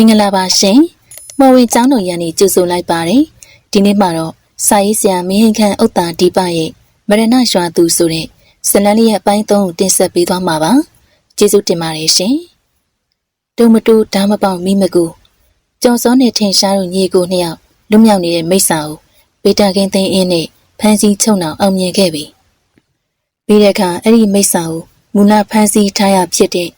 င်္ဂလာပါရှင်။မော်ဝင်ကျောင်းတော်ရန်နေကြိုဆိုလိုက်ပါတယ်။ဒီနေ့မှာတော့စာရေးဆရာမင်းဟင်ခန့်ဥတ္တာဒီပရဲ့မရဏရွာသူဆိုတဲ့ဇလန်လေးရဲ့အပိုင်းသုံးကိုတင်ဆက်ပေးသွားမှာပါ။ကျေးဇူးတင်ပါတယ်ရှင်။တုံမတူဓာမပေါင်မိမကူကျော်စောနဲ့ထင်ရှားတို့ညီကိုနှစ်ယောက်လွတ်မြောက်နေတဲ့မိစ္ဆာကိုပေတာကင်းသိန်းအင်းနဲ့ဖမ်းဆီးချုပ်နှောင်အောင်မြင်ခဲ့ပြီ။ပြီးတဲ့အခါအဲ့ဒီမိစ္ဆာကိုမူလဖမ်းဆီးထားရဖြစ်တဲ့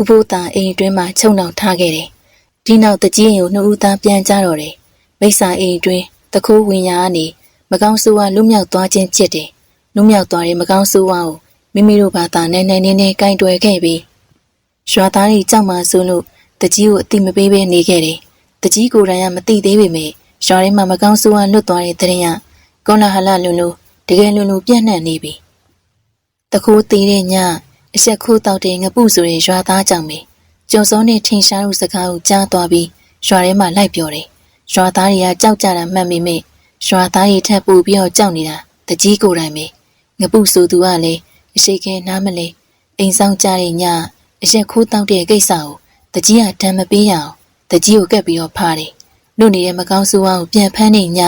ဥပိုးတာအိမ်အတွင်းမှာချုပ်နှောင်ထားခဲ့တယ်။ ဒီနောက်တကြီးရင်ကိုနှစ်ဦးသားပြန်ကြတော့တယ်။မိစ္ဆာအိမ်အတွင်းတခိုးဝင်ရာကနေမကောင်းဆိုးဝါလွတ်မြောက်သွားခြင်းဖြစ်တယ်။လွတ်မြောက်သွားတဲ့မကောင်းဆိုးဝါကိုမိမိတို့ဘာသာနိုင်နိုင်နေနေကင်တွယ်ခဲ့ပြီးရွာသားတွေကြောက်မှဆိုလို့တကြီးကိုအတိမပေးဘဲနေခဲ့တယ်။တကြီးကိုယ်တိုင်ကမသိသေးပေမဲ့ရွာထဲမှာမကောင်းဆိုးဝါလွတ်သွားတဲ့တဲ့ရင်ကကောလာဟလလွန်းလို့တကယ်လွန်းလို့ပြန့်နှံ့နေပြီ။တခိုးသေးတဲ့ညအဆက်ခိုးတောက်တဲ့ငပုဆိုတဲ့ရွာသားကြောင့်ပဲ ကျော်စောနဲ့ထင်ရှားတို့စကားကိုကြားသွားပြီးရွာထဲမှာလိုက်ပြောတယ်။ရွာသားတွေကကြောက်ကြတာမှတ်မိမိရွာသားတွေထပ်ပူပြီးတော့ကြောက်နေတာတကြီးကိုယ်တိုင်ပဲငပုဆိုသူကလည်းအရှိခဲနားမလဲအိမ်ဆောင်ကြတဲ့ညအရက်ခိုးတောက်တဲ့ကိစ္စကိုတကြီးကတမ်းမပေးရအောင်တကြီးကိုကက်ပြီးတော့ဖားတယ်။လူနေတဲ့မကောင်းဆိုးဝါးကိုပြန်ဖမ်းနေည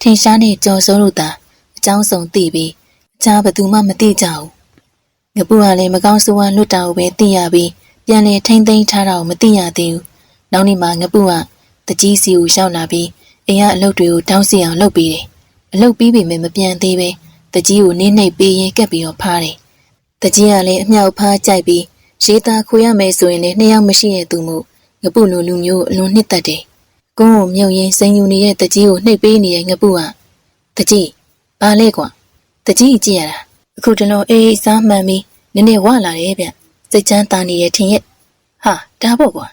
ထင်ရှားနဲ့ကြော်စောတို့သာအကြောင်းစုံသိပြီးအခြားဘသူမှမသိကြဘူး။ငပုကလည်းမကောင်းဆိုးဝါးလွတ်တာကိုပဲသိရပြီး ပြန်လေထိမ့်သိမ်းထားတာကိုမသိရသေးဘူး။နောက်နေ့မှငပုကတကြီးစီကိုရှောက်လာပြီးအိမ်ကအလုပ်တွေကိုတောင်းစီအောင်လုပ်ပြီးတယ်။အလုပ်ပြီးပြီမပြန်သေးပဲတကြီးကိုနင်းနှိပ်ပေးရင်ကက်ပြီးတော့ဖားတယ်။တကြီးကလည်းအမြောက်ဖားကြိုက်ပြီးရေးသားခွေရမယ်ဆိုရင်လည်းနှစ်ယောက်မရှိတဲ့သူမို့ငပုလိုလူမျိုးအလွန်နှစ်သက်တယ်။ကုန်းကိုမြုပ်ရင်းစိန်ယူနေတဲ့တကြီးကိုနှိပ်ပေးနေတဲ့ငပုကတကြီးဘာလဲကွာတကြီးကြည့်ရတာအခုတလုံးအေးအေးစားမှန်ပြီးနည်းနည်းဝလာတယ်ဗျ စိတ်ချမ်းသာနေရဲ့ထင်ရဲ့ဟာဒါပေါ့ကွာ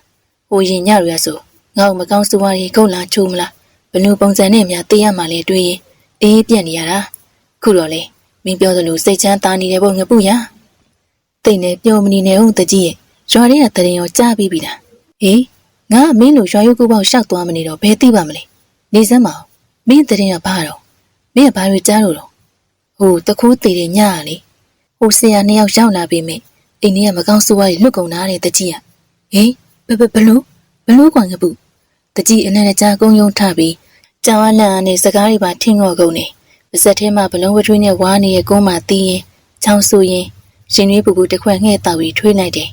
ဟိုရင်ညရရဆိုငါ့ကိုမကောင်းစူဝါးကြီးကုတ်လာချိုးမလားဘလူပုံစံနဲ့များတေးရမှလဲတွေးရင်အေးပြက်နေရတာခုတော့လေမင်းပြောသလိုစိတ်ချမ်းသာနေတယ်ပေါ့ငပုရတိတ်နေပျော်မနေနဲ့ဟုတ်တကြီးရဲ့ရွာထဲကတရင်ရောကြားပြီးပြီလားဟေးငါမင်းတို့ရွာရုပ်ကူပေါက်ရှောက်သွားမနေတော့ဘယ်သိပါမလဲနေစမ်းမအောင်မင်းတရင်ကဘာတော့မင်းကဘာတွေကြားလို့တော့ဟိုတခိုးတည်တဲ့ညကလေဟိုဆရာနှစ်ယောက်ရောက်လာပြီမေ အိမ်ထဲကမကောင်းဆိုးဝါးကြီးလွတ်ကုန်တာတဲ့တကြီးကဟေးဘဘဘလို့ဘလို့ကွာငပုတကြီးအနက်ကြားကုန်းယုံထပြီးကြောင်အလန့်အနေစကားတွေပါထင်းငော်ကုန်နေပါဇက်ထဲမှာဘလုံးဝထွေးနဲ့ဝါနေတဲ့ကုန်းမှာတီးရင်ချောင်းဆူရင်ရှင်ရွေးပူပူတစ်ခွက်ငှဲ့တောက်ပြီးထွေးလိုက်တယ်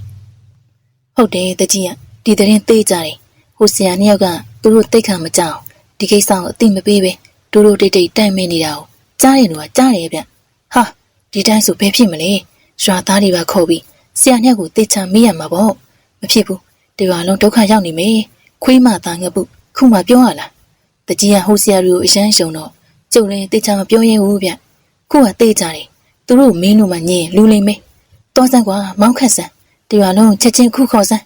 ဟုတ်တယ်တကြီးကဒီတဲ့ရင်သေးကြတယ်ဟိုဆရာနှစ်ယောက်ကသူတို့တိတ်ခါမကြောက်ဒီကိစ္စကိုအတိမပေးပဲတူတူတိတ်တိတ်တိုင်မင်းနေတာကိုကြားရင်တော့ကြားတယ်ဗျဟာဒီတိုင်းဆိုဘယ်ဖြစ်မလဲရွာသားတွေပါခေါ်ပြီး ဆရာညက်ကိုတေချာမေးရမှာပေါ့မဖြစ်ဘူးတရွာလုံးဒုက္ခရောက်နေမယ်ခွေးမသားငပုခုမှပြောရလားတကြီးကဟိုဆရာတွေကိုအရန်ရှုံတော့ကျုပ်လည်းတေချာမပြောရဲဘူးဗျခုကတေးကြတယ်သူတို့မင်းတို့မှညင်လူလိမ့်မယ်တောစမ်းကွာမောင်းခတ်စမ်းတရွာလုံးချက်ချင်းခုခေါ်စမ်း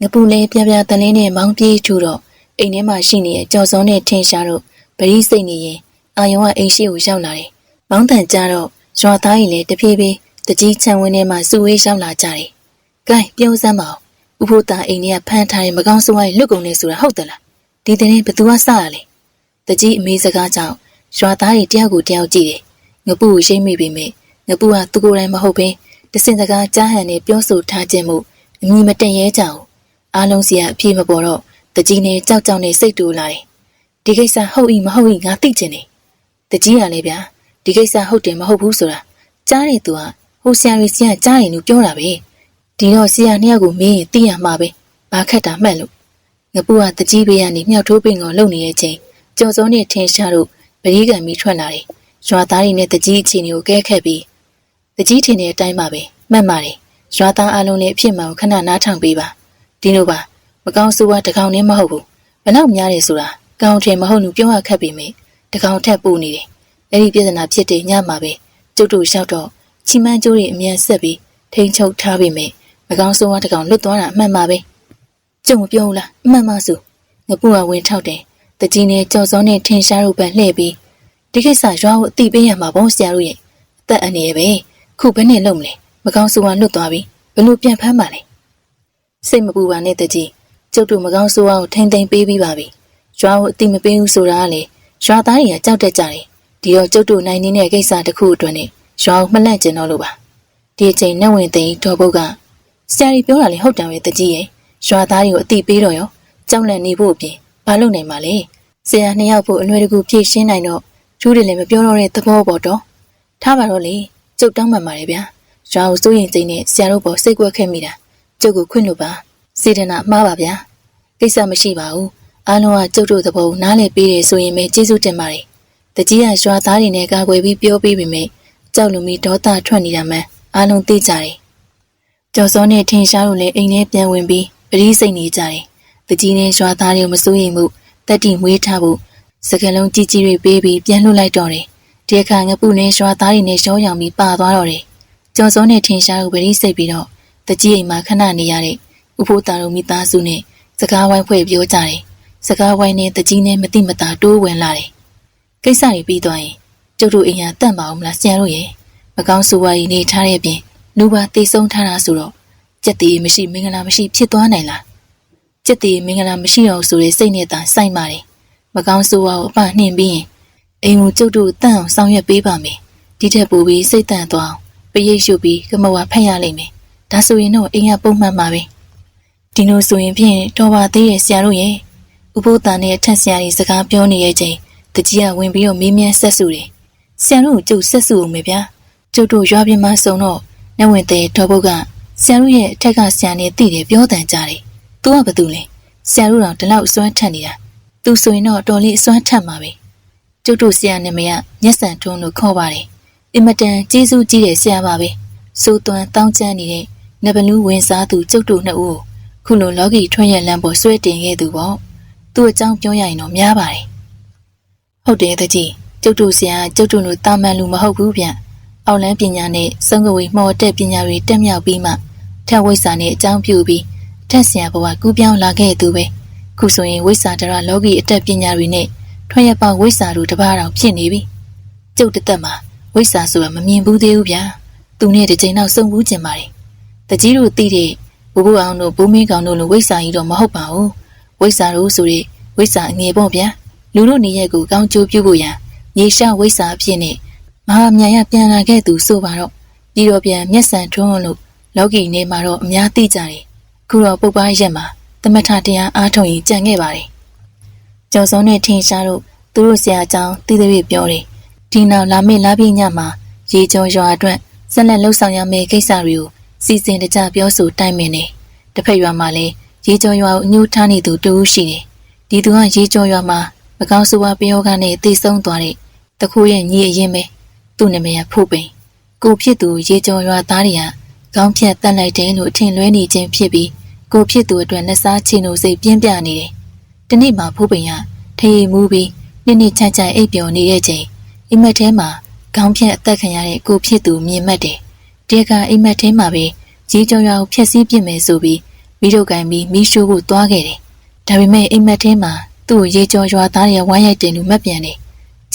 ငပူလေးပြပြတလင်းနဲ့မောင်းပြေးထူတော့အိမ်ထဲမှာရှိနေတဲ့ကြော်စောနဲ့ထင်းရှားတို့ဗရိစိတ်နေရင်အာယုံကအိမ်ရှိကိုရောက်လာတယ်။မောင်းတန်ကြတော့ရွာသားကြီးလည်းတဖြည်းဖြည်း တကြီးချန်ဝင်းထဲမှာစုဝေးရောက်လာကြတယ်။ကဲပြုံးစမ်းပါဦး။ဥဖို့တာအိမ်ထဲကဖမ်းထားတဲ့မကောင်းဆိုးဝါးလွတ်ကုန်နေဆိုတာဟုတ်သလား။ဒီတဲ့ဘသူကစရလဲ။တကြီးအမေစကားကြောင့်ရွာသားတွေတယောက်ကိုတယောက်ကြည့်တယ်။ငပုကိုရှိမ့်မိပေမဲ့ငပုကသူကိုယ်တိုင်မဟုတ်ဘဲတစင်စကားကြားဟန်နဲ့ပြောဆိုထားခြင်းမို့အမိမတန်ရဲကြအောင်အားလုံးစီကအပြေမပေါ်တော့တကြီးနဲ့ကြောက်ကြောက်နဲ့စိတ်တူလာတယ်။ဒီကိစ္စဟုတ်ဤမဟုတ်ဤငါသိချင်တယ်။တကြီးကလည်းဗျာဒီကိစ္စဟုတ်တယ်မဟုတ်ဘူးဆိုတာကြားတဲ့သူက ဟိုဆရာကြီးဆရာကြားရင်လို့ပြောတာပဲ။ဒီတော့ဆရာနှစ်ယောက်ကိုမေးရင်သိရမှာပဲ။ဘာခက်တာမှတ်လို့ငပူကတကြီးဘေးကနေမြောက်ထိုးပင်ကိုလုံနေတဲ့အချိန်ကြော်စောနဲ့ထင်းရှားတို့ပရိကံပြီးထွက်လာတယ်။ရွာသားတွေနဲ့တကြီးအချင်းကိုကဲခက်ပြီးတကြီးထင်တဲ့အတိုင်းပါပဲမှတ်ပါတယ်။ရွာသားအလုံးလည်းအဖြစ်မှန်ကိုခဏနားထောင်ပေးပါ။ဒီလိုပါမကောင်းဆိုးဝါးတကောင်နဲ့မဟုတ်ဘူးဘလောက်များတယ်ဆိုတာကောင်းတယ်မဟုတ်ဘူးပြောရခက်ပေမဲ့တကောင်ထက်ပိုနေတယ်အဲ့ဒီပြဿနာဖြစ်တဲ့ညမှာပဲကျုပ်တို့လျှောက်တော့ ချီမန်းကျိုးတွေအမြန်ဆက်ပြီးထိန်ချုပ်ထားပေမဲ့မကောင်းဆိုးဝါးတကောင်လွတ်သွားတာအမှန်ပါပဲကျုံမပြောဘူးလားအမှန်ပါဆိုငပူကဝင်ထောက်တယ်တကြီးနဲ့ကြော်စောနဲ့ထင်ရှားတို့ပဲလှည့်ပြီးဒီကိစ္စရွာကိုအတိပေးရမှာပေါ့ဆရာတို့ရဲ့အသက်အန္တရာယ်ပဲခုဘယ်နဲ့လုပ်မလဲမကောင်းဆိုးဝါးလွတ်သွားပြီဘလို့ပြန်ဖမ်းပါလဲစိတ်မပူပါနဲ့တကြီးကျုပ်တို့မကောင်းဆိုးဝါးကိုထိမ့်သိမ့်ပေးပြီးပါပြီ။ရွာကိုအတိမပေးဘူးဆိုတာကလေရွာသားတွေကကြောက်တတ်ကြတယ်။ဒီတော့ကျုပ်တို့နိုင်နေတဲ့ကိစ္စတစ်ခုအတွက်နဲ့ ရွာကိုမလန့်ကျင်တော့လို့ပါ။ဒီအချိန်နှက်ဝင်သိန်းတော်ဘုတ်ကဆရာကြီးပြောတာလေဟုတ်တယ်ပဲတကြီးရဲ့ရွာသားတွေကိုအတိပေးတော့ရောကြောက်လန့်နေဖို့အပြင်ဘာလုပ်နိုင်မှာလဲဆရာနှစ်ယောက်ဖို့အလွယ်တကူဖြည့်ရှင်းနိုင်တော့ကျူးတယ်လည်းမပြောတော့တဲ့သဘောပေါ့တော့ထားပါတော့လေကျုပ်တောင်းပန်ပါတယ်ဗျာရွာကိုစိုးရင်စိတ်နဲ့ဆရာတို့ပေါ်စိတ်ကွက်ခဲ့မိတာကျုပ်ကိုခွင့်လို့ပါစေတနာမှားပါဗျာကိစ္စမရှိပါဘူးအားလုံးကကျုပ်တို့သဘောနားလည်ပေးတယ်ဆိုရင်ပဲကျေးဇူးတင်ပါတယ်တကြီးကရွာသားတွေနဲ့ကာကွယ်ပြီးပြောပေးပေမဲ့ ကြောက်လူမီဒေါသထွက်နေတာမှန်အားလုံးသိကြတယ်ကျော်စောနဲ့ထင်ရှားတို့လည်းအိမ်ထဲပြန်ဝင်ပြီးပရိစိတ်နေကြတယ်တကြီးနဲ့ရွာသားတွေမစိုးရိမ်မှုတက်တီမွေးထားဖို့စကလုံးကြီးကြီးတွေပေးပြီးပြန်လှုပ်လိုက်တော့တယ်ဒီအခါငပုနဲ့ရွာသားတွေနဲ့ရောရောင်ပြီးပါသွားတော့တယ်ကျော်စောနဲ့ထင်ရှားတို့ပရိစိတ်ပြီးတော့တကြီးအိမ်မှာခဏနေရတဲ့ဥဖိုးသားတို့မိသားစုနဲ့စကားဝိုင်းဖွဲ့ပြောကြတယ်စကားဝိုင်းနဲ့တကြီးနဲ့မတိမတာတိုးဝင်လာတယ်ကိစ္စတွေပြီးသွားရင် ကျုပ်တို့အိမ်ဟာတန့်ပါအောင်မလားဆရာတို့ရဲ့မကောင်းဆိုးဝါးကြီးနေထားတဲ့ပြင်လူပါတိတ်ဆုံးထားတာဆိုတော့ကြက်တီမရှိမင်္ဂလာမရှိဖြစ်သွားနိုင်လားကြက်တီမင်္ဂလာမရှိတော့ဆိုတဲ့စိတ်နဲ့သာစိုက်ပါတယ်မကောင်းဆိုးဝါးကိုအပနှင်ပြီးရင်အိမ်ကိုကျုပ်တို့တန့်အောင်ဆောင်ရွက်ပေးပါမယ်ဒီထက်ပိုပြီးစိတ်တန့်သွားအောင်ပရိတ်ရှုပ်ပြီးကမဝါဖက်ရလိမ့်မယ်ဒါဆိုရင်တော့အိမ်ကပုံမှန်ပါပဲဒီလိုဆိုရင်ဖြင့်တော်ပါသေးရဲ့ဆရာတို့ရဲ့ဥပုသ္တန်နဲ့ထက်ဆရာကြီးစကားပြောနေရဲ့ချိန်တကြီးကဝင်ပြီးတော့မေးမြန်းဆက်စုတယ် ဆရာတို့ကျုပ်ဆက်စုအောင်မယ်ဗျာကျုပ်တို့ရွာပြင်မှာစုံတော့နဝင်တဲ့တော်ဘုတ်ကဆရာတို့ရဲ့အထက်ကဆရာနဲ့တည်တယ်ပြောတန်ကြတယ်။ "तू ကဘာတူလဲ။ဆရာတို့တော့ဒီလောက်အစွမ်းထက်နေတာ။ तू ဆိုရင်တော့တော်လေးအစွမ်းထက်မှာပဲ။ကျုပ်တို့ဆရာနာမည်ကမျက်စံထွန်းလို့ခေါ်ပါတယ်။အင်မတန်ကျေးဇူးကြီးတဲ့ဆရာပါပဲ။စိုးသွမ်းတောင်းကျမ်းနေတဲ့နဘလူးဝင်စားသူကျုပ်တို့နှစ်ဦးကိုခုလိုလော်ဂီထွန်းရလမ်းပေါ်ဆွဲတင်ခဲ့သူပေါ့။သူ့အကြောင်းပြောရရင်တော့များပါတယ်။ဟုတ်တယ်တကြီး ကျုပ်တို့ဆရာကျုပ်တို့လိုတာမန်လူမဟုတ်ဘူးဗျ။အောက်လန်းပညာနဲ့စုံကဝေမှော်တက်ပညာတွေတက်မြောက်ပြီးမှထက်ဝိဇ္ဇာနဲ့အကြောင်းပြုပြီးထက်ဆရာဘဝကူးပြောင်းလာခဲ့သူပဲခုဆိုရင်ဝိဇ္ဇာတရလောကီအတက်ပညာတွေနဲ့ထွန်းရပောက်ဝိဇ္ဇာတို့တပါးတော်ဖြစ်နေပြီကျုပ်တသက်မှာဝိဇ္ဇာဆိုတာမမြင်ဘူးသေးဘူးဗျာသူနဲ့တစ်ချိန်တော့စုံဘူးကျင်ပါတယ်တကြီးတို့သိတဲ့ဘိုးဘိုးအောင်တို့ဘိုးမင်းကောင်တို့လိုဝိဇ္ဇာကြီးတော့မဟုတ်ပါဘူးဝိဇ္ဇာတို့ဆိုတဲ့ဝိဇ္ဇာအငယ်ပေါ့ဗျာလူတို့နေရက်ကိုကောင်းကျိုးပြုဖို့ရန် ရေရှာဝိဇ္ဇာအဖြစ်နဲ့မဟာမြတ်ရပြန်လာခဲ့သူဆိုပါတော့ပြီးတော့ပြန်မျက်စံထွန်းလို့လောကီနေမှာတော့အများသိကြတယ်ခုတော့ပုပ္ပားရက်မှာသမထတရားအားထုတ်ရင်ကြံခဲ့ပါတယ်ကျော်စုံနဲ့ထင်ရှားတို့သူတို့ဆရာအကြောင်းသိသိပြောတယ်ဒီနောက်လာမေ့လာပြည့်ညမှာရေကျော်ရွာအတွက်ဆက်လက်လှုပ်ဆောင်ရမယ့်ကိစ္စတွေကိုစီစဉ်တကြပြောဆိုတိုင်ပင်နေတစ်ဖက်ရွာမှာလည်းရေကျော်ရွာကိုအညှိုးထားနေသူတူရှိတယ်ဒီသူကရေကျော်ရွာမှာမကောင်းဆိုးဝါးပြောကနေတိတ်ဆုံးသွားတဲ့ တခုရဲ့ညီအရင်ပဲသူ့နာမည်ကဖို့ပိန်ကိုဖြစ်သူရေကျော်ရွာသားတွေကခေါင်းဖြတ်တက်လိုက်တယ်လို့အထင်လွဲနေခြင်းဖြစ်ပြီးကိုဖြစ်သူအတွက်လက်စားချီနိုစိတ်ပြင်းပြနေတယ်။ဒီနေ့မှဖိုးပင်ကထရေမူးပြီးနှစ်နှစ်ချမ်းချမ်းအိပ်ပျော်နေတဲ့ချိန်အိမ်မက်ထဲမှာခေါင်းဖြတ်အသက်ခံရတဲ့ကိုဖြစ်သူမြင်မှတ်တယ်။ဒီကအိမ်မက်ထဲမှာပဲကြီးကျော်ရွာကိုဖျက်ဆီးပစ်မယ်ဆိုပြီးမိတို့ကင်ပြီးမိရှိုးဖို့သွားခဲ့တယ်။ဒါပေမဲ့အိမ်မက်ထဲမှာသူ့ကိုရေကျော်ရွာသားတွေဝိုင်းရိုက်တယ်လို့မှတ်ပြန်တယ်။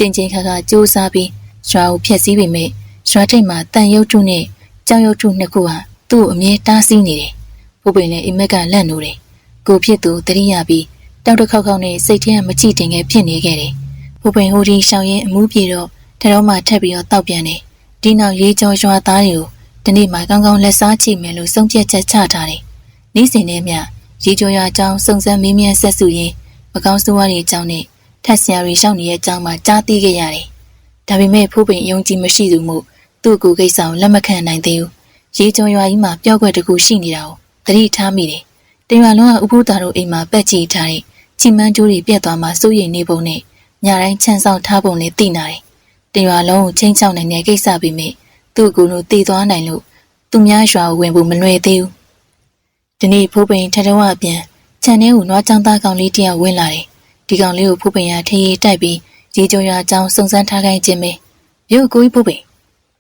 ကျင်ကျင်ခါခါစူးစားပြီးရွာကိုဖျက်ဆီးပေမဲ့ရွာထိပ်မှာတန်ရုပ်ထုနဲ့ကြောင်ရုပ်ထုနှစ်ခုဟာသူ့ကိုအမြဲတားဆီးနေတယ်။ဘိုးပင်လည်းအိမ်မက်ကလန့်နိုးတယ်။ကိုဖြစ်သူတတိယပြီးတောက်တစ်ခေါက်ခေါက်နဲ့စိတ်ထဲမကြည့်တင်ခဲ့ဖြစ်နေခဲ့တယ်။ဘိုးပင်ဟိုဒီရှောင်းရင်အမှုပြေတော့ထတော်မှထက်ပြီးတော့တောက်ပြန်တယ်။ဒီနောက်ရေးကြောရွာသားတွေကိုဒီနေ့မှကောင်းကောင်းလက်စားချိမယ်လို့ဆုံးဖြတ်ချက်ချထားတယ်။နေ့စဉ်နဲ့မျှရေးကြောရွာအကြောင်းစုံစမ်းမေးမြန်းဆက်စုရင်းမကောင်းဆိုးဝါးတွေအကြောင်းနဲ့ ထက်ဆရာတွေရှောက်နေတဲ့အကြောင်းမှကြားသိခဲ့ရတယ်။ဒါပေမဲ့ဖိုးပင်ယုံကြည်မရှိသူမို့သူ့ကိုယ်ကိစ္စကိုလက်မခံနိုင်သေးဘူး။ရေကျော်ရွာကြီးမှာပျောက်ွက်တကူရှိနေတာကိုသတိထားမိတယ်။တရွာလုံးကဥပုသာတို့အိမ်မှာပက်ချီထားတဲ့ချီမန်းကျိုးတွေပြက်သွားမှစိုးရိမ်နေပုံနဲ့ညတိုင်းချမ်းဆောင်ထားပုံနဲ့သိနာတယ်။တရွာလုံးကိုချင်းချောက်နိုင်တဲ့ကိစ္စပေမဲ့သူ့ကိုယ်လိုတည်သွားနိုင်လို့သူများရွာကိုဝင်ဖို့မလွယ်သေးဘူး။ဒီနေ့ဖိုးပင်ထထဝအပြန်ခြံထဲကိုနွားချောင်းသားကောင်လေးတယောက်ဝင်လာတယ်။ ဒီကောင်လေးကိုဖိုးပင်ရထရေးတိုက်ပြီးရေကျော်ရွာအကြောင်းစုံစမ်းထားခိုင်းခြင်းပဲ။ရုပ်ကိုကြီးဖိုးပင်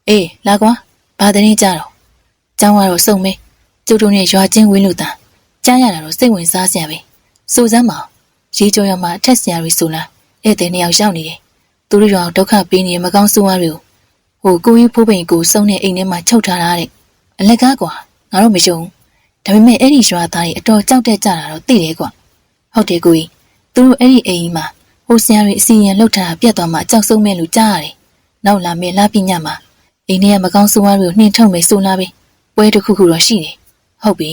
အေးလာကွာဘာတရင်ကြတော့ကျောင်းကတော့စုံမဲကျုပ်တို့နဲ့ရွာချင်းဝင်းလို့တာကြားရတာတော့စိတ်ဝင်စားစရာပဲစူစမ်းပါရေကြောရမှာအထက်ဆရာတွေဆိုလားဧည့်သည်နှစ်ယောက်ရောက်နေတယ်သူတို့ရွာဒုက္ခပေးနေမကောင်းဆိုးဝါးတွေကိုဟိုကိုကြီးဖိုးပိန်ကိုစုံတဲ့အိမ်ထဲမှာချုပ်ထားတာတဲ့အလက်ကားကွာငါတို့မယုံဒါပေမဲ့အဲ့ဒီရွာသားတွေအတော်ကြောက်တဲ့ကြတာတော့သိတယ်ကွာဟုတ်တယ်ကိုကြီး သူတို့အဲ့ဒီအိမ်ကြီးမှာဟိုဆရာတွေအစီရင်လှုပ်ထားတာပြတ်သွားမှကြောက်ဆုံးမဲ့လို့ကြားရတယ်နောက်လာမဲ့လာပညာမှာအိမ်ထဲကမကောင်းဆိုးဝါးတွေကိုနှင်ထုတ်မယ်ဆိုလားပဲပွဲတစ်ခုခုတော့ရှိတယ်ဟုတ်ပြီ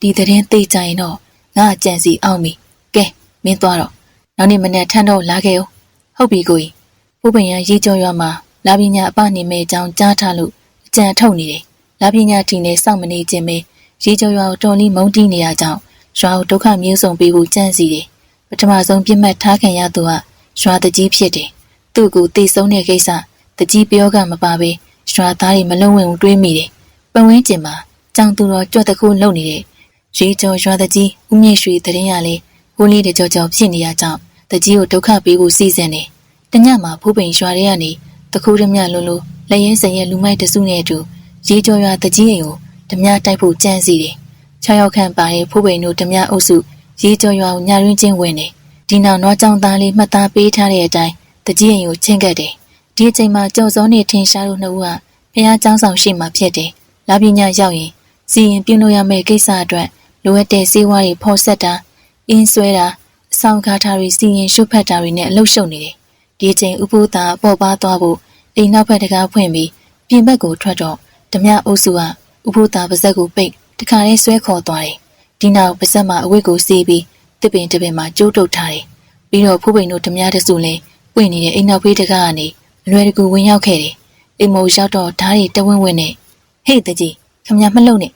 ဒီသတင်းသိကြရင်တော့ငါအကြံစီအောင်ပြီကဲမင်းသွားတော့နောက်နေ့မနေ့ထန်းတော့လာခဲ့ဦးဟုတ်ပြီကိုကြီးဘုပင်ရရေကြောရွာမှာလာပညာအပနေမဲ့အကြောင်းကြားထားလို့အကြံထုတ်နေတယ်လာပညာတီနဲ့စောင့်မနေခြင်းပဲရေကြောရွာကိုတော်လီမုန်းတီးနေရကြောင်းရွာကိုဒုက္ခမျိုးစုံပေးဖို့ကြံစီတယ် ပထမဆုံးပြစ်မှတ်ထားခံရသူကရွာတကြီးဖြစ်တယ်သူ့ကိုတိတ်ဆုံးတဲ့ကိစ္စတကြီးပြောကမပါပဲရွာသားတွေမလုံးဝင်ဘူးတွေးမိတယ်ပတ်ဝန်းကျင်မှာကြောင်သူတော်ကြွက်တခုလုံနေတဲ့ရေကြောရွာတကြီးဦးမြင့်ရွှေတရင်ရလဲဟိုးလေးတကြောကြောဖြစ်နေရကြောင်းတကြီးကိုဒုက္ခပေးဖို့စီစဉ်တယ်တညမှာဖူးပိန်ရွာတွေကနေတခုတည်းမြလုံးလို့လက်ရင်စင်ရဲ့လူမိုက်တစုနဲ့အတူရေကြောရွာတကြီးအိမ်ကိုဓမြတိုက်ဖို့ကြံစီတယ်၆ရောက်ခန့်ပါတဲ့ဖူးပိန်တို့ဓမြအုပ်စု ရေကြောရွာကိုညရင်းချင်းဝင်တယ်ဒီနောက်တော့ကြောင်သားလေးမှတ်သားပေးထားတဲ့အတိုင်းတကြီးအိမ်ကိုချင်းကပ်တယ်ဒီအချိန်မှာကြော်စောနဲ့ထင်ရှားတို့နှစ်ဦးကဖះเจ้าဆောင်ရှိမှဖြစ်တယ်လာပညာရောက်ရင်စီရင်ပြုလို့ရမယ့်ကိစ္စအတွက်လိုအပ်တဲ့စေဝါးတွေဖော်ဆက်တာအင်းဆွဲတာအဆောင်ကားထားတွေစီရင်ရှုပ်ဖက်တာတွေနဲ့အလုရှုပ်နေတယ်ဒီအချိန်ဥပုသာပေါ်ပါသွားဖို့အိမ်နောက်ဘက်တကားဖွင့်ပြီးပြင်ဘက်ကိုထွက်တော့ဓမြအုပ်စုကဥပုသာပါဇက်ကိုပိတ်တခါလေးဆွဲခေါ်သွားတယ် ဒီနောက်ပါဇက်မှာအဝတ်ကိုစီးပြီးတစ်ပင်တစ်ပင်မှာကျိုးတုတ်ထားတယ်ပြီးတော့ဖူးပိန်တို့ဓမြတစုလည်းပွင့်နေတဲ့အိမ်နောက်ဘေးတကားကနေအလွယ်တကူဝင်ရောက်ခဲ့တယ်အိမ်မိုးရောက်တော့ဓာတ်ရီတဝင်းဝင်းနဲ့ဟေ့တကြီးခမမလှုပ်နဲ့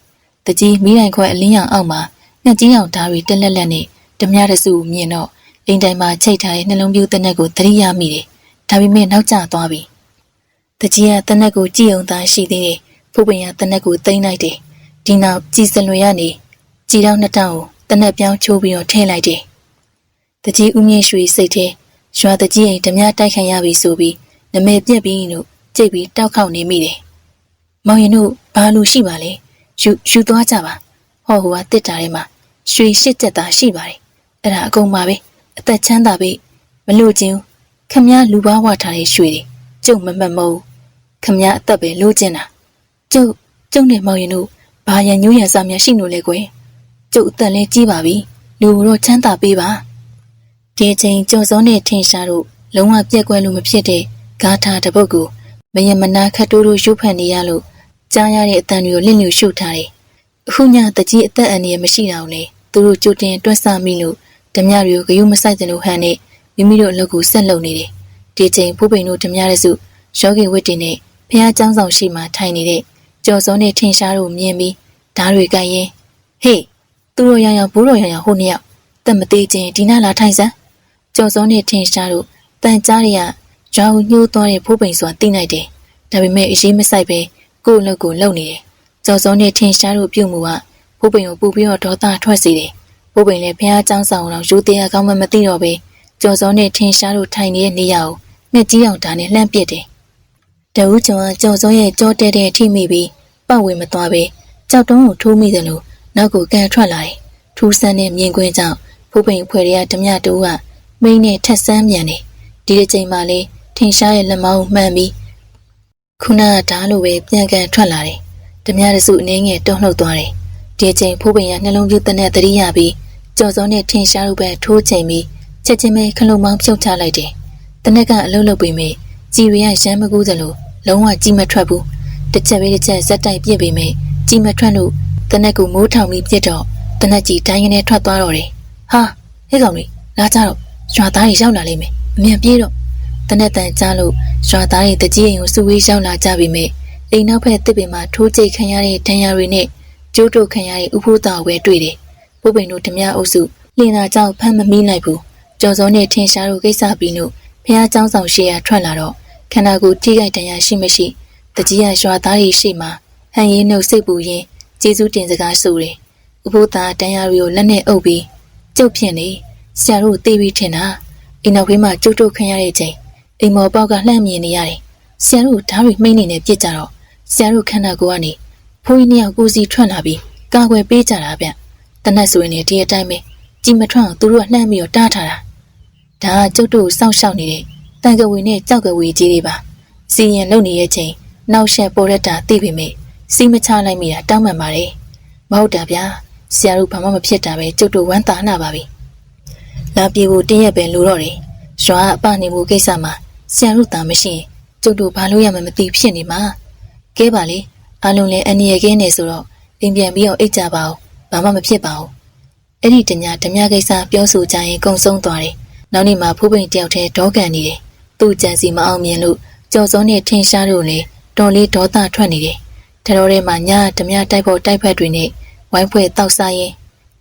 တကြီးမိတိုင်ခွဲအလင်းရောင်အောက်မှာငှက်ကြီးအောင်ဓာတ်ရီတက်လက်လက်နဲ့ဓမြတစုမြင်တော့အိမ်တိုင်မှာချိတ်ထားတဲ့နှလုံးပြူးတနက်ကိုသတိရမိတယ်ဒါပေမဲ့နောက်ကျသွားပြီတကြီးကတနက်ကိုကြည်အောင်သာရှိသေးတယ်ဖူးပင်ကတနက်ကိုသိမ့်လိုက်တယ်ဒီနောက်ကြည်စလွေရနေ ကြည်တော့နှစ်တောင်ကိုတနက်ပြောင်းချိုးပြီးတော့ထည့်လိုက်တယ်တကြီးဦးမြင့်ရွှေစိတ်ထဲရွာတကြီးအိမ်ဓမြတိုက်ခံရပြီဆိုပြီးနမဲပြက်ပြီးလို့ကြိတ်ပြီးတောက်ခေါက်နေမိတယ်။မောင်ရင်တို့ဘာလို့ရှိပါလဲ။ယူယူသွားကြပါ။ဟောဟိုကတစ်တာထဲမှာရွှေရှစ်ကျက်သားရှိပါတယ်။အဲ့ဒါအကုန်ပါပဲ။အသက်ချမ်းသာပြီမလို့ချင်းခမည်းလူဘာဝထားတဲ့ရွှေတွေကျုံမမတ်မဟုတ်ခမည်းအသက်ပဲလို့ချင်းတာ။ကျုပ်ကျုံနဲ့မောင်ရင်တို့ဘာရန်ညိုးရန်စားများရှိလို့လဲကွယ်။ ကျုပ်အသက်လဲကြီးပါပြီ။လူတော့ချမ်းသာပေးပါ။ဒီချိန်ကြော်စောနဲ့ထင်ရှားတို့လုံးဝပြက်ကွက်လို့မဖြစ်တဲ့ဂါထာတစ်ပုဒ်ကိုမယမနာခတ်တိုးတို့ရုပ်ဖတ်နေရလို့ကြားရတဲ့အတန်တွေကိုလင့်လျူရှုထားတယ်။အခုညတကြီးအသက်အန္တရာယ်မရှိတာကိုလေသူတို့ကြိုတင်တွက်ဆမိလို့ဓမြတွေကိုဂယုမဆိုင်တဲ့လို့ဟန်နဲ့မိမိတို့အလုပ်ကိုဆက်လုပ်နေတယ်။ဒီချိန်ဖူးပိန်တို့ဓမြရဲစုယောဂီဝတ်တင်နဲ့ဖះเจ้าဆောင်ရှိမှထိုင်နေတဲ့ကြော်စောနဲ့ထင်ရှားတို့မြင်ပြီးဓားတွေကရင်ဟေး သူတို့ရရဘိုးတော်ရရဟိုနှစ်ယောက်တက်မသေးချင်းဒီနာလာထိုင်စမ်းကျော်စောနဲ့ထင်ရှားတို့တန်ကြားရရရောင်ညှိုးသွားတဲ့ဖိုးပိန်စွာတိနိုင်တယ်ဒါပေမဲ့အရေးမဆိုင်ပဲကို့အလုပ်ကိုလုပ်နေတယ်ကျော်စောနဲ့ထင်ရှားတို့ပြုတ်မှုကဖိုးပိန်ကိုပူပြီးတော့ဒေါသထွက်စေတယ်ဖိုးပိန်လည်းဘုရားကျောင်းဆောင်တော်ရိုးသေးရကောင်းမှမသိတော့ပဲကျော်စောနဲ့ထင်ရှားတို့ထိုင်နေတဲ့နေရာကိုငှက်ကြီးအောင်ဓာနဲ့လှမ်းပစ်တယ်တဦးကျော်ကကျော်စောရဲ့ကြောတဲတဲ့အထိမိပြီးပတ်ဝေမသွားပဲကြောက်တုံးကိုထိုးမိတယ်လို့ နောက်ကိုကန်ထွက်လာတယ်။ထူးဆန်းတဲ့မြင်ကွင်းကြောင့်ဖိုးပိန်ဖွဲ့တွေကဓမြတူကမိန်းနဲ့ထက်ဆန်းမြန်တယ်။ဒီတစ်ချိန်မှလေးထင်ရှားရဲ့လက်မောင်းမှန်ပြီးခုနကဓားလိုပဲပြန်ကန်ထွက်လာတယ်။ဓမြရစုအနေငယ်တုံ့လှုပ်သွားတယ်။ဒီအချိန်ဖိုးပင်ရနှလုံးပြူတနဲ့တတိယပြီးကြော်စောနဲ့ထင်ရှားလိုပဲထိုးချိန်ပြီးချက်ချင်းပဲခလုံမောင်းဖြုတ်ချလိုက်တယ်။တနက်ကအလုံးလုံးပြီးမိကြည်ရရရှမ်းမကူးသလိုလုံးဝကြည်မထွက်ဘူး။တစ်ချက်ပဲတစ်ချက်ဇက်တိုက်ပြစ်ပြီးမိကြည်မထွက်လို့ တနက်ကူမိုးထောင်ပြီးပြစ်တော့တနက်ကြီးတိုင်းကနေထွက်သွားတော့တယ်။ဟာဟဲ့ကောင်လေးလာကြတော့ရွာသားတွေရောက်လာလိမ့်မယ်။အမြန်ပြေးတော့တနက်တန်ကြားလို့ရွာသားတွေတကြီးအိမ်ကိုစုဝေးရောက်လာကြပြီမဲ့အိမ်နောက်ဖက်တစ်ပင်မှာထိုးကျိတ်ခံရတဲ့ဒဏ်ရာတွေနဲ့ကျိုးတို့ခံရတဲ့ဥဖိုးသားကိုပဲတွေ့တယ်။ပုပ္ပိန်တို့ဓမြအုပ်စုလင်သာကြောင့်ဖမ်းမမိနိုင်ဘူး။ကြော်စောနဲ့ထင်ရှားတို့ကိစ္စပြီးလို့ဖះเจ้าဆောင်ရှေ့ရထွက်လာတော့ခန္ဓာကိုယ်ထိခိုက်ဒဏ်ရာရှိမရှိတကြီးရရွာသားတွေရှေ့မှာဟန်ရင်းနှုတ်စိတ်ပူရင်း ကျေးဇူးတင်စကားဆိုတယ်။ဥဖိုးသားဒဏ်ရာတွေကိုလက်နဲ့အုပ်ပြီးကျုပ်ဖြင့်လေဆရာတို့တေးပြီးထင်တာအိမ်နောက်ဘေးမှာကျုပ်တို့ခံရတဲ့ချိန်အိမ်မော်ပေါက်ကလှမ်းမြင်နေရတယ်။ဆရာတို့ဓာတ်တွေမှိတ်နေနေပြစ်ကြတော့ဆရာတို့ခန္ဓာကိုယ်ကနေဖိုးကြီးနှစ်ယောက်ကိုစီထွက်လာပြီးကာကွယ်ပေးကြတာဗျ။တနက်ဆိုရင်လည်းဒီအတိုင်းပဲကြည်မထွက်အောင်သူတို့ကလှမ်းပြီးတော့တားထားတာ။ဒါကကျုပ်တို့စောင့်ရှောက်နေတဲ့တန်ကဝေနဲ့ကြောက်ကဝေကြီးတွေပါ။စီရင်လုံနေရဲ့ချိန်နောက်ဆက်ပေါ်ရက်တာသိပေမဲ့ စီမချလိုက်မိတာတောင်းပန်ပါတယ်။မဟုတ်တာဗျာ။ဆရာတို့ဘာမှမဖြစ်တာပဲကျုပ်တို့ဝမ်းသာနာပါပြီ။လာပြေကိုတင်းရက်ပဲလိုတော့တယ်။ရွာအပနေမှုကိစ္စမှာဆရာတို့သာမရှိရင်ကျုပ်တို့ဘာလို့ရမှမသိဖြစ်နေမှာကဲပါလေအလုံးလည်းအန်ရကင်းနေဆိုတော့အိမ်ပြန်ပြီးတော့အိတ်ကြပါဦးဘာမှမဖြစ်ပါဘူးအဲ့ဒီတညာဓမြကိစ္စပြောဆိုကြရင်ကုံဆုံးသွားတယ်နောက်နေ့မှာဖိုးပိန်တယောက်တည်းဒေါကန်နေတယ်သူ့ကြံစီမအောင်မြင်လို့ကြော်စောနဲ့ထင်ရှားလို့လေတော်လေးဒေါသထွက်နေတယ် ထတော်ထဲမှာညာဓမြတိုက်ဖို့တိုက်ဖက်တွေနဲ့ဝိုင်းဖွဲ့တောက်စားရင်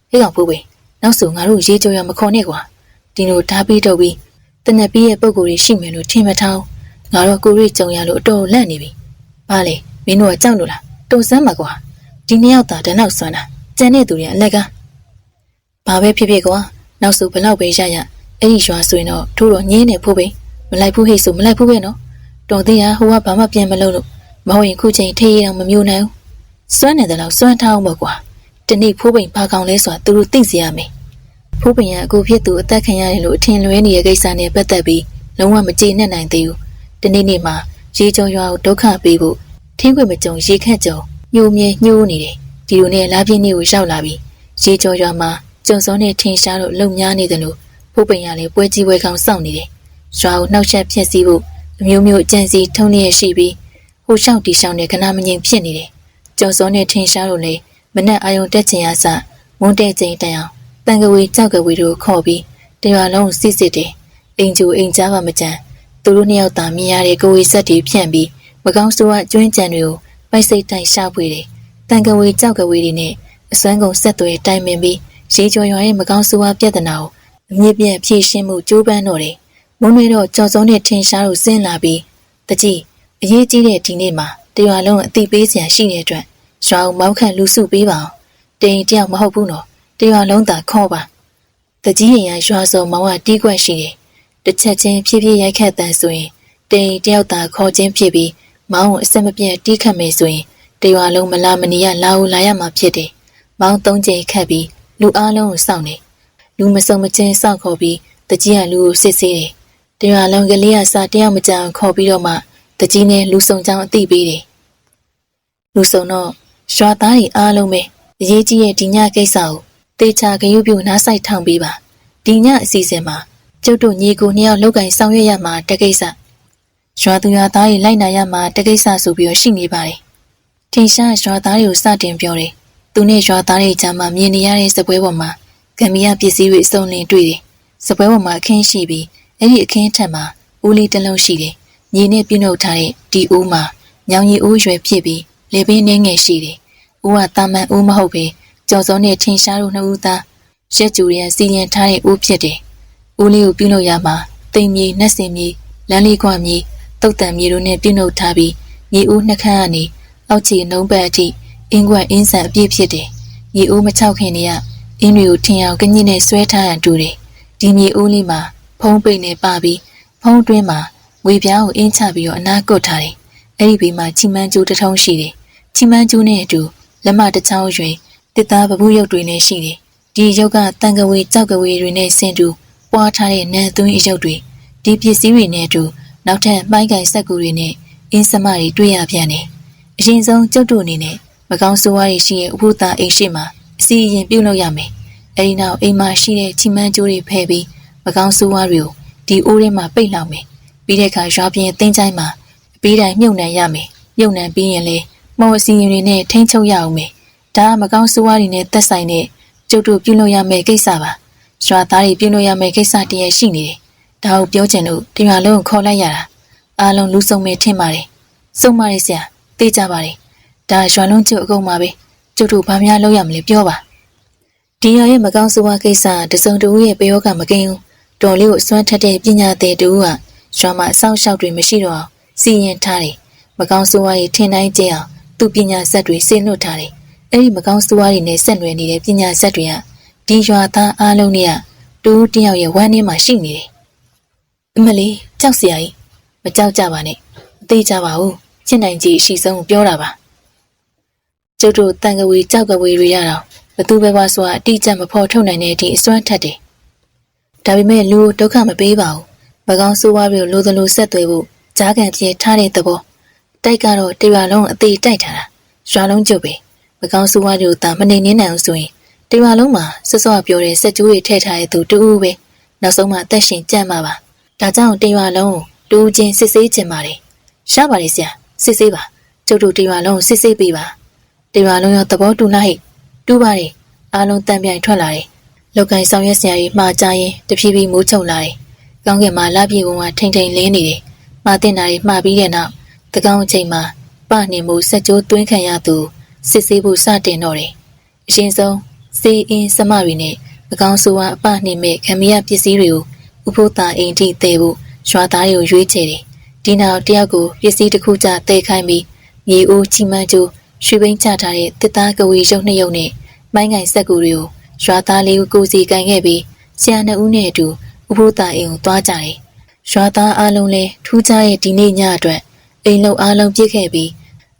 ဟေးကောင်ဖိုးပိန်နောက်ဆိုငါတို့ရေးကြော်ရမခေါ်နဲ့ကွာဒီလိုဓာပြီးတော့ပြီးတနက်ပြီးရဲ့ပုံကိုယ်တွေရှိမယ်လို့ထင်မထားငါတော့ကိုရိကြုံရလို့အတော်လန့်နေပြီဘာလဲမင်းတို့ကကြောက်လို့လားတုံစမ်းမှာကွာဒီနှစ်ယောက်သာတနောက်ဆွမ်းတာကျန်တဲ့သူတွေအလက်ကဘာပဲဖြစ်ဖြစ်ကွာနောက်ဆိုဘလောက်ပဲရရအဲ့ဒီရွာဆိုရင်တော့ထိုးတော့ညင်းနေဖို့ပဲမလိုက်ဘူးဟိတ်ဆိုမလိုက်ဘူးပဲနော်တော်သေးရဟိုကဘာမှပြန်မလုပ်လို့ မဟုတ်ရင်ခုချိန်ထေးရအောင်မမျိုးနိုင်ဘူးစွမ်းနေတယ်လို့စွမ်းထားအောင်ပေါ့ကွာဒီနေ့ဖိုးပိန်ဘာကောင်လဲဆိုတာသူတို့သိစေရမယ်ဖိုးပိန်ကအခုဖြစ်သူအသက်ခံရတယ်လို့အထင်လွဲနေတဲ့ကိစ္စနဲ့ပတ်သက်ပြီးလုံးဝမကြေနပ်နိုင်သေးဘူးဒီနေ့နေ့မှာရေကြောရွာကိုဒုက္ခပေးဖို့ထင်းခွေမကြုံရေခန့်ကြုံညှိုးမြဲညှိုးနေတယ်ဒီလိုနဲ့လာပြင်းနေကိုရောက်လာပြီးရေကြောရွာမှာကျုံစောနဲ့ထင်ရှားလို့လုံများနေတယ်လို့ဖိုးပိန်ရလည်းပွဲကြီးပွဲကောင်းစောင့်နေတယ်ရွာကိုနှောက်ယှက်ဖျက်ဆီးဖို့အမျိုးမျိုးအကြံစီထုံးနေရရှိပြီး ဟိုရှောက်တီရှောင်းနဲ့ခဏမငြိမ်ဖြစ်နေတယ်ကျုံစောနဲ့ထင်ရှားလို့လည်းမနဲ့အာယုံတက်ချင်ရစမွန်းတဲ့ချိန်တန်အောင်တန်ကဝေကြောက်ကဝေတို့ခေါ်ပြီးတရွာလုံးစစ်စစ်တယ်အိမ်ကျူအိမ်ကြားပါမကြမ်းသူတို့နှစ်ယောက်သာမြင်ရတဲ့ကိုဝေဆက်တွေဖြန့်ပြီးမကောင်းဆိုးကကျွင်းကြံတွေကိုပိုက်စိတ်တိုင်ရှာဖွေတယ်တန်ကဝေကြောက်ကဝေတွေနဲ့အစွမ်းကုန်ဆက်သွဲတိုင်ပင်ပြီးရေကျော်ရွာရဲ့မကောင်းဆိုးဝါးပြဿနာကိုအမြင့်ပြည့်ဖြည့်ရှင်းမှုကြိုးပမ်းတော့တယ်မုန်းတွေတော့ကြော်စုံနဲ့ထင်ရှားလို့ဆင်းလာပြီးတကြီး အရေးကြီးတဲ့ဒီနေ့မှာတရွာလုံးအတိပေးစရာရှိတဲ့အတွက်ရွာကိုမောက်ခန့်လူစုပေးပါအောင်တိန်တယောက်မဟုတ်ဘူးနော်တရွာလုံးသာခေါ်ပါတကြီးရင်ရရွာစုံမောင်ကတီးကွက်ရှိတယ်တစ်ချက်ချင်းဖြည်းဖြည်းရိုက်ခတ်တန်ဆိုရင်တိန်တယောက်သာခေါ်ခြင်းဖြစ်ပြီးမောင်ကိုအဆက်မပြတ်တီးခတ်မယ်ဆိုရင်တရွာလုံးမလာမနီရလာဦးလာရမှာဖြစ်တယ်မောင်သုံးချိန်ခတ်ပြီးလူအားလုံးကိုစောင့်နေလူမစုံမချင်းစောင့်ခေါ်ပြီးတကြီးကလူကိုစစ်ဆေးတယ်တရွာလုံးကလေးကစားတယောက်မကြအောင်ခေါ်ပြီးတော့မှ တကြီးနဲ့လူစုံချောင်းအသိပေးတယ်လူစုံတော့ရွာသားတွေအားလုံးပဲအရေးကြီးတဲ့ဒီညကိစ္စကိုတေချာဂရုပြုနားဆိုင်ထောင်ပေးပါဒီညအစီအစဉ်မှာကျုပ်တို့ညီကိုနှစ်ယောက်လောက်ကင်ဆောင်ရွက်ရမှာတကိစ္စရွာသူရွာသားတွေလိုက်နာရမှာတကိစ္စဆိုပြီးတော့ရှိနေပါတယ်ထင်ရှားရွာသားတွေကိုစတင်ပြောတယ်သူနဲ့ရွာသားတွေကြားမှာမြင်နေရတဲ့စပွဲပေါ်မှာဂမ်ဘီယာပစ္စည်းတွေအစုံလင်တွေ့တယ်စပွဲပေါ်မှာအခင်းရှိပြီးအဲ့ဒီအခင်းထက်မှာဦးလေးတစ်လုံးရှိတယ် ညီနဲ့ပြုတ်နှုတ်ထားတဲ့ဒီဦးမှာညောင်ရီဦးရွယ်ဖြစ်ပြီးလေပင်နှင်းငယ်ရှိတယ်ဦးကတာမန်ဦးမဟုတ်ပဲကြော်စောနဲ့ထင်ရှားတို့နှစ်ဦးသားရက်ကျူရဲ့စီရင်ထားတဲ့ဦးဖြစ်တယ်ဦးလေးကိုပြုတ်နှုတ်ရမှာတိမ်မြေနှက်စင်မြေလမ်းလေးခွမြေတုတ်တံမြေတို့နဲ့ပြုတ်နှုတ်ထားပြီးမြေဦးနှခမ်းကနေအောက်ချီနှုံးပတ်အထိအင်းကွက်အင်းဆန်အပြည့်ဖြစ်တယ်မြေဦးမချောက်ခင်နေရအင်းတွေကိုထင်အောင်ကညစ်နဲ့ဆွဲထားရန်တူတယ်ဒီမြေဦးလေးမှာဖုံးပိတ်နဲ့ပါပြီးဖုံးတွင်းမှာ ဝေပြားကိုအင်းချပြီးတော့အနာကုတ်ထားတယ်အဲ့ဒီဘေးမှာချီမန်းကျိုးတစ်ထုံးရှိတယ်ချီမန်းကျိုးနဲ့အတူလက်မတစ်ချောင်းရွင်တစ်သားပပူးရုပ်တွေနဲ့ရှိတယ်ဒီရုပ်ကတန်ကဝေကြောက်ကဝေတွေနဲ့ဆင်တူပွားထားတဲ့နန်းသွင်းအရုပ်တွေဒီပစ္စည်းတွေနဲ့အတူနောက်ထပ်မိုင်းကင်ဆက်ကူတွေနဲ့အင်းစမတွေတွေ့ရပြန်တယ်အရင်ဆုံးကျုပ်တို့အနေနဲ့မကောင်းဆိုးဝါးတွေရှိရဲ့ဥပုသ္တအိမ်ရှိမှာအစီအရင်ပြုတ်လို့ရမယ်အဲဒီနောက်အိမ်မှာရှိတဲ့ချီမန်းကျိုးတွေဖယ်ပြီးမကောင်းဆိုးဝါးတွေကိုဒီအိုးထဲမှာပိတ်လောက်မယ် ပြီးတဲ့အခါရွာပြင်အသိမ်းချိုင်းမှာအပေးတိုင်းမြုပ်နှံရမယ်မြုပ်နှံပြီးရင်လေမော်အစီရင်တွေနဲ့ထိန်းချုပ်ရအောင်မယ်ဒါကမကောင်းဆိုးဝါးတွေနဲ့သက်ဆိုင်တဲ့ကျုပ်တို့ပြုလုပ်ရမယ့်ကိစ္စပါရွာသားတွေပြုလုပ်ရမယ့်ကိစ္စတည်းရရှိနေတယ်ဒါကိုပြောချင်လို့ဒီမှာလုံးကိုခေါ်လိုက်ရတာအားလုံးလူစုံမဲ့ထင်ပါတယ်စုံပါတယ်ဆရာသိကြပါတယ်ဒါရွာလုံးကျုပ်အကုန်ပါပဲကျုပ်တို့ဘာများလုပ်ရမလဲပြောပါဒီရရဲ့မကောင်းဆိုးဝါးကိစ္စတစုံတဦးရဲ့ပယောကမကင်းဘူးတော်လေးကိုအစွမ်းထက်တဲ့ပညာသည်တူက ရွာမှာအဆောင်ရှောက်တွေမရှိတော့အောင်စီရင်ထားတယ်မကောင်းဆိုးဝါးတွေထင်တိုင်းကျအောင်သူ့ပညာဆက်တွေဆင်းလွတ်ထားတယ်အဲ့ဒီမကောင်းဆိုးဝါးတွေနဲ့ဆက်နွယ်နေတဲ့ပညာဆက်တွေကဒီရွာသားအားလုံးတွေကတူတယောက်ရဲ့ဝမ်းထဲမှာရှိနေတယ်အမလီကြောက်စရာကြီးမကြောက်ကြပါနဲ့မသေးကြပါဘူးရှင်းနိုင်ကြီးအရှိဆုံးကိုပြောတာပါကျုပ်တို့တန်ကဝေကြောက်ကဝေတွေရတော့ဘသူပဲပါဆိုတာအတိအကျမဖော်ထုတ်နိုင်တဲ့အထိအစွမ်းထက်တယ်ဒါပေမဲ့လူဒုက္ခမပေးပါဘူး မကောင်းဆိုးဝါးပြီးလိုသလိုဆက်သွဲဖို့ကြားကန်ပြေထားတဲ့သဘောတိုက်ကတော့တရွာလုံးအသေးတိုက်ထားတာရွာလုံးကျုပ်ပဲမကောင်းဆိုးဝါးတွေကိုသာမနေနေနိုင်အောင်ဆိုရင်တရွာလုံးမှာဆွဆွပြောတဲ့စက်ကြိုးတွေထည့်ထားတဲ့သူတူဦးပဲနောက်ဆုံးမှအသက်ရှင်ကြံ့မှာပါဒါကြောင့်တရွာလုံးကိုတူးချင်းစစ်ဆေးခြင်းပါတယ်ရပါတယ်ဆရာစစ်ဆေးပါကျုပ်တို့တရွာလုံးစစ်ဆေးပေးပါတရွာလုံးရောသဘောတူလားဟဲ့တူပါတယ်အားလုံးတန်ပြိုင်ထွက်လာတယ်လောက်ကင်ဆောင်ရွက်စရာကြီးမှားကြရင်တဖြည်းဖြည်းမိုးချုပ်လာတယ်။ ကောင်းကင်မှာလပြည့်ပုံကထိမ့်ထိန်လင်းနေတယ်။မှားတင်တာတွေမှားပြီးတဲ့နောက်တကောင်းအချိန်မှာပနှင်မှုစက်ကြိုးသွင်းခံရသူစစ်ဆေးဖို့စတင်တော့တယ်။အရှင်ဆုံးစေအင်းစမတွေနဲ့အကောင်းဆိုးဝါအပနှင်မဲ့ခမရပစ္စည်းတွေကိုဥဖို့တာအိမ်ထိတည်ဖို့ရွာသားတွေကိုရွေးချယ်တယ်။ဒီနောက်တယောက်ကိုပစ္စည်းတစ်ခုကြတည်ခိုင်းပြီးမြေအိုးချီမန်းကျိုးရွှေဘိန်းချထားတဲ့တစ်သားကဝေရုပ်နှစ်ရုပ်နဲ့မိုင်းငိုင်ဆက်ကူတွေကိုရွာသားလေးကိုကိုစီကန်ခဲ့ပြီးဆရာနှစ်ဦးနဲ့အတူ ဥဖို့တာအိမ်ကိုသွားကြတယ်။ရွာသားအလုံးလဲထူးခြားရဲ့ဒီနေ့ညအတွက်အိမ်လုံးအလုံးပြည့်ခဲ့ပြီး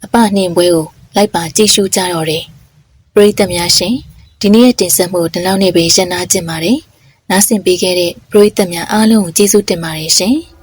အပနှင်ပွဲကိုလိုက်ပါကြည့်ရှုကြတော့တယ်။ပရိသတ်များရှင်ဒီနေ့ရဲ့တင်ဆက်မှုဒီလောက်နဲ့ပဲရှင်းနာကျင်ပါတယ်။နားဆင်ပေးခဲ့တဲ့ပရိသတ်များအားလုံးကိုကျေးဇူးတင်ပါတယ်ရှင်။